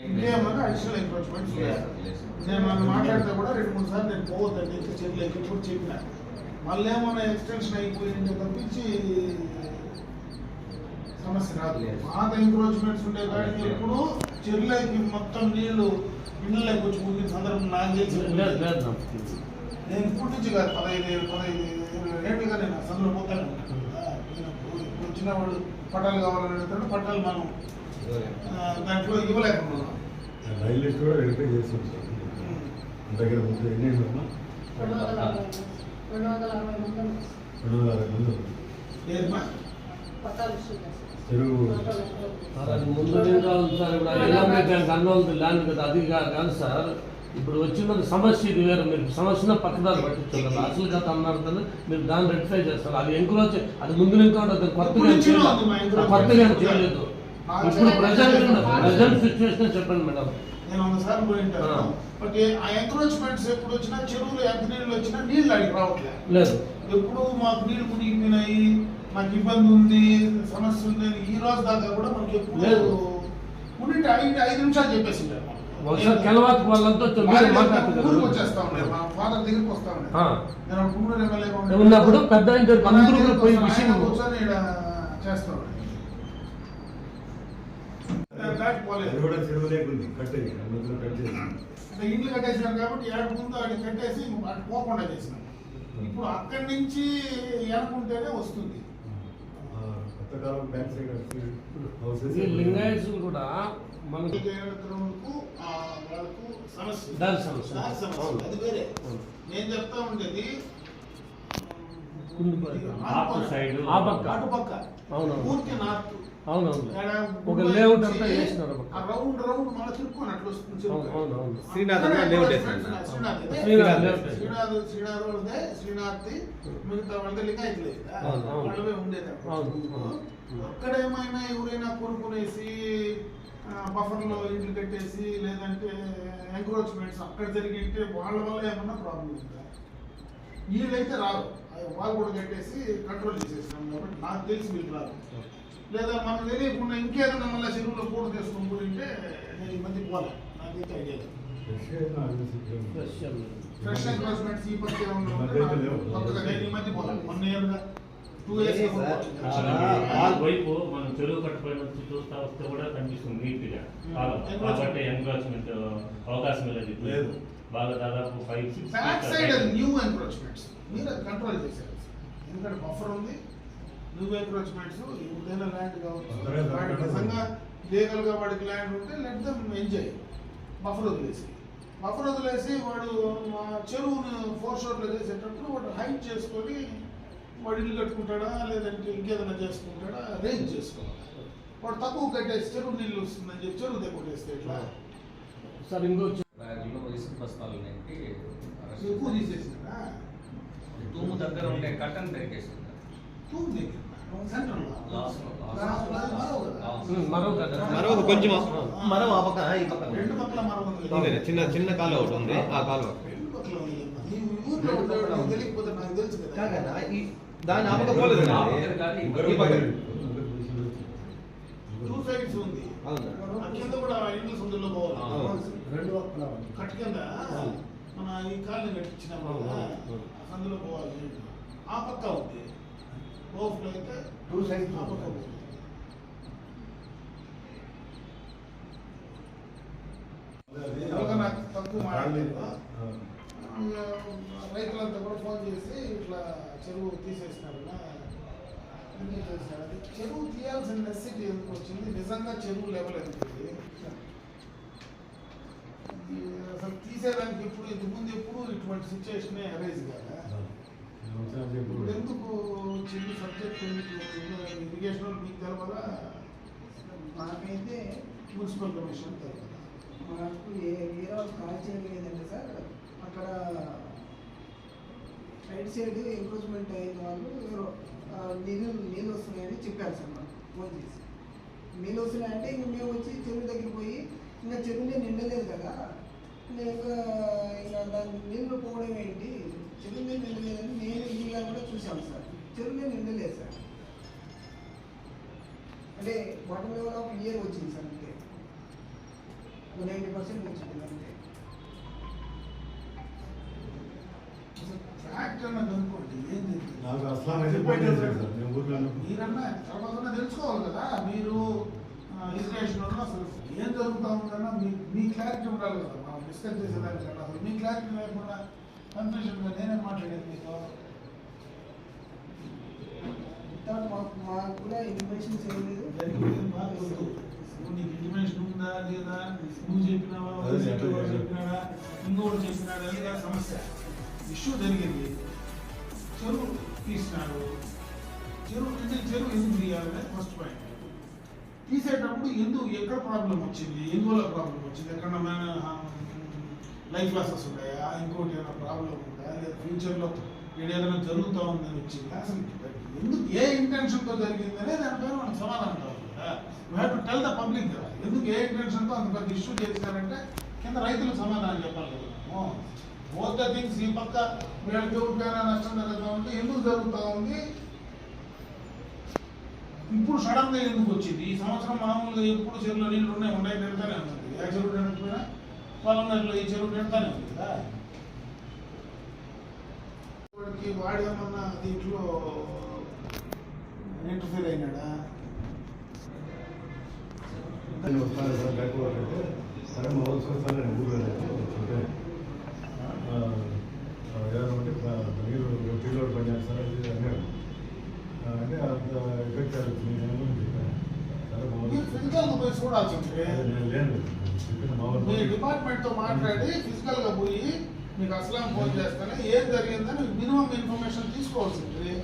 ఇంకేమన్నా additional encroachments నేను మనం మాట్లాడితే కూడా రెండు మూడు సార్లు నేను పోవద్దండి ఇంకా చెరువులోకి ఇప్పుడు చెప్పిన. మళ్ళీ ఏమన్నా ఎక్స్టెన్షన్ అయిపోయింది తప్పించి సమస్య రాదు పాత ఎంక్రోచ్మెంట్స్ ఉండే కాడికి ఎప్పుడు చెరువులోకి మొత్తం నీళ్ళు ఇళ్ళలోకి వచ్చి ముగిన సందర్భం నాకు తెలిసి. నేను ఇప్పటి నుంచి కాదు పదహైదు పదహైదు ఏళ్ళుగా నేను అసలు పోతాను. ఇప్పుడు చిన్నవాడు పట్టాలు కావాలని అడుగుతాడు పట్టాలు మనం దాంట్లో ఇవ్వలేకపోతున్నాం. రైల్ లిస్ట్ కూడా వెరిఫై చేసి ఉంటాం దగ్గర ముందు ఎన్ని రెండు వందల అరవై. చెరువు. సార్ అది ముందు నేను కావాలి సార్ ఇప్పుడు ఎలాంటి అన్న ఉంది ల్యాండ్ కదా అది కాదు కానీ సార్. ఇప్పుడు వచ్చినది సమస్య ఇది వేరు. మీరు సమస్యను పక్కదారి పట్టించాలి అసలు కథ అన్నారు కదా మీరు దాన్ని రెక్టిఫై చేస్తారు. అది ఎంక్రోచ్ అది ముందు ఇంకా కొత్తగా. కొత్తగా చేయలేదు. ఇప్పుడు ప్రజెంట్ ప్రజెంట్ సిచ్యువేషన్ చెప్పండి మేడం నేను ఒకసారి పోయింటాను. బట్ ఆ ఎంక్రోచ్మెంట్స్ ఎప్పుడు వచ్చినా చెరువులు ఎంత నీళ్ళు వచ్చినా నీళ్ళు అడిగి రావట్లేదు లేదు ఎప్పుడు మాకు నీళ్ళు మునిగిపోయినాయి మాకు ఇబ్బంది ఉంది సమస్య ఉంది ఈ రోజు దాకా కూడా మనకి ఎప్పుడు లేదు. ఉండింటే ఐదు ఐదు నిమిషాలు చెప్పేసి. ఒకసారి కెలవాతి వాళ్ళంతా ఊరికి వచ్చేస్తా ఉన్నారు మా ఫాదర్ దగ్గరికి వస్తా ఆ. నేను ఉండే- ఉన్నప్పుడు పెద్ద అందరూ పోయి విషయం కూర్చొని చేస్తా. దాటి పోలేదు. అది కూడా చెరువు లేకుంది కట్టేది మధ్యలో కట్ చేసి. అంటే ఇండ్లు కట్టేసినారు కాబట్టి ఏడు ముందు ఆడి కట్టేసి అటు పోకుండా చేసినాం ఇప్పుడు అక్కడి నుంచి ఎనుకుంటేనే వస్తుంది. ఆ, కొత్త కాలం బ్యాక్ సైడ్ లింగాయత్స్ కూడా మనకి వాళ్ళకు సమస్య. దారి సమస్య. అది వేరే. నేను చెప్తా ఉండేది. పూర్తి నార్త్. ఒక లేఅవుట్ అంతా ఆ రౌండ్ రౌండ్ తిరుక్కొని అట్లా వస్తుంది శ్రీనాథ్ లేఅవుట్ వాళ్ళదే మిగతా వాళ్ళదే. వాళ్ళవే ఉండేది అక్కడ. ఏమైనా ఎవరైనా కొనుక్కునేసి బఫర్లో ఇండ్లు కట్టేసి లేదంటే ఎంక్రోచ్మెంట్స్ అక్కడ జరిగింటే వాళ్ళ వల్ల ఏమన్నా ప్రాబ్లం ఉందా? వీళ్ళైతే రాదు వాళ్ళు కూడా కట్టేసి కంట్రోల్ చేసేసినాం కాబట్టి నాకు తెలిసి వీళ్ళు రాదు లేదా మనకు తెలియకుండా ఇంకేదైనా మళ్ళీ చెరువులో కూడ చేసుకొని పోయింటే నేను ఈ మధ్య పోలే. నాకైతే ఐడియా లేదు. ఫ్రెష్ ఎంక్రోచ్మెంట్స్ ఈ మధ్య ఏమన్నా ఈ మధ్య పోలే. One ఇయర్గా two? ఇయర్స్ వైపు మనం చెరువు కట్టుకొని వచ్చి చూస్తా వస్తే కూడా కనిపిస్తుంది కాబట్టి ఎంక్రోచ్మెంట్ అవకాశం లేదు. లేదు. బాగా దాదాపు ఫైవ్ సిక్స్ బ్యాక్ సైడ్ అది న్యూ ఎంక్రోచ్మెంట్స్ మీరు కంట్రోల్ చేశారు. ఎందుకంటే బఫర్ ఉంది న్యూ ఎంక్రోచ్మెంట్స్ ఎవరిదైనా ల్యాండ్ కావచ్చు. వాడికి. నిజంగా లీగల్గా వాడికి ల్యాండ్ ఉంటే లెట్ దమ్ ఎంజాయ్ బఫర్ వదిలేసి. బఫర్ వదిలేసి వాడు చెరువును ఫోర్ షోర్లో చేసేటప్పుడు వాడు హైట్ చేసుకొని వాడు ఇల్లు కట్టుకుంటాడా లేదంటే ఇంకేదైనా చేసుకుంటాడా రేంజ్ చేసుకోవాలి. వాడు తక్కువ కట్టేసి చెరువు నీళ్ళు వస్తుందని చెప్పి చెరువు దగ్గర ఇట్లా సార్ ఇంకో ఇసుక బస్తాలు ఎక్కువ చేశారు. తీసేసినారా? తూము దగ్గర ఉండే కట్టన్ పెరిగేసింది టూర్ దగ్గర. మరో కొంచెం మనం ఆ పక్కన ఈ. ఉంది, చిన్న చిన్న కాలువ ఒకటి ఉంది ఆ ఈ దాని ఆ పక్క పోలేదు పక్క టూ సైడ్స్ ఉంది. కింద కూడా పోవాలి. రెండు పక్కల కింద మన ఈ కాలనీ కట్టించినాం సందులో పోవాలి. ఆ పక్క ఉంది. ఓఫ్లో అయితే టూ సైడ్స్ ఆ పక్క ఉంది ఎవరికైనా తక్కువ మాట్లాడారు రైతులంతా కూడా ఫోన్ చేసి ఇట్లా చెరువు తీసేసినారు ఎందుకు చేసినారు అది చెరువు తీయాల్సిన నెసిటీ ఎందుకు వచ్చింది? నిజంగా చెరువు లెవెల్ ఎంత ఉంది? ఇది అసలు తీసేదానికి ఎప్పుడు ఇంతకుముందు ఎప్పుడు ఇటువంటి సిచ్యువేషన్ అరైజ్ కాదా? ఇప్పుడు ఎందుకు చిన్న సబ్జెక్ట్ ఇరిగేషన్ మీకు తెలవాలా మాకైతే మున్సిపల్ కమిషన్ తెలవాలా మాకు ఏ ఏరియా కాల్ చేయలేదండి సార్. అక్కడ రైట్ సైడ్ ఎంక్రోచ్మెంట్ అయిన వాళ్ళు నీళ్ళు నీళ్ళు వస్తున్నాయని చెప్పారు సార్ మాకు. ఫోన్ చేసి. నీళ్ళు వస్తున్నాయంటే ఇంక మేము వచ్చి చెరువు దగ్గరికి పోయి ఇంకా చెరువునే నిండలేదు కదా. ఇంకా ఇంకా దాని నీళ్ళు పోవడం ఏంటి? చెరువునే నిండలేదని నేను ఇలా కూడా చూశాను సార్. చెరువునే నిండలేదు సార్. అంటే బాటమ్ లెవెల్ ఆఫ్ ఇయర్ వచ్చింది సార్ అంతే. నైంటీ పర్సెంట్ వచ్చింది అంతే. నాకు అసలు. మీరన్నా తర్వాత తెలుసుకోవాలి కదా. మీరు వల్ల అసలు ఏం జరుగుతా ఉందన్నా మీ మీ క్లారిటీ ఉండాలి కదా. మనం డిస్కస్ చేసేదానికన్నా అసలు మీ క్లారిటీ లేకుండా కన్ఫ్యూజన్గా నేనే మాట్లాడేది మీతో మాకు కూడా ఇన్ఫర్మేషన్స్ ఏం లేదు. నువ్వు నీకు ఉందా లేదా? నువ్వు చెప్పినావా. చెప్పినాడా? ఇంకోటి చెప్పినాడా? కాదు సమస్య? ఇష్యూ జరిగింది. చెరువు తీసినాడు. చెరువు అంటే చెరువు ఎందుకు తీయాలనే ఫస్ట్ పాయింట్ తీసేటప్పుడు ఎందుకు ఎక్కడ ప్రాబ్లం వచ్చింది? ఎందువల్ల ప్రాబ్లం వచ్చింది? ఎక్కడ లైఫ్ లాసెస్ ఉన్నాయా ఇంకోటి ఏమైనా ప్రాబ్లం ఉందా? లేదా ఫ్యూచర్లో ఏదైనా జరుగుతూ ఉందని వచ్చింది? అసలు ఎందుకు ఏ ఇంటెన్షన్తో జరిగిందనే దానిపైన మనకు సమాధానం కావాలి కదా. You have to tell the public కదా. ఎందుకు ఏ ఇంటెన్షన్తో అంత పెద్ద ఇష్యూ చేశారంటే కింద రైతులకు సమాధానం చెప్పాలి కదా. మనము బోత్ ద థింగ్స్ ఈ పక్క వీళ్ళకి ఎవరికైనా నష్టం జరుగుతూ ఉంది ఎందుకు జరుగుతూ ఉంది? ఇప్పుడు సడన్గా ఎందుకు వచ్చింది? ఈ సంవత్సరం మామూలుగా ఎప్పుడు చెరువులో నీళ్ళు ఉన్నాయి ఉన్నాయి నిండుతానే ఉంది పొలంలో ఈ చెరువు నిండుతానే ఉంది కదా వాడికి వాడేమన్నా దీంట్లో ఇంటర్ఫీర్ అయినాడా మీరు ఫీల్డ్ పని చేస్తారా ఇది అన్నాడు ఆ, అంటే అంత ఎఫెక్ట్ అవుతుంది ఫిజికల్గా పోయి చూడాల్సి మా డిపార్ట్మెంట్తో మాట్లాడి ఫిజికల్గా పోయి మీకు అసలు ఫోన్ చేస్తానే ఏం జరిగిందని మినిమం ఇన్ఫర్మేషన్ తీసుకోవాల్సి ఉంటుంది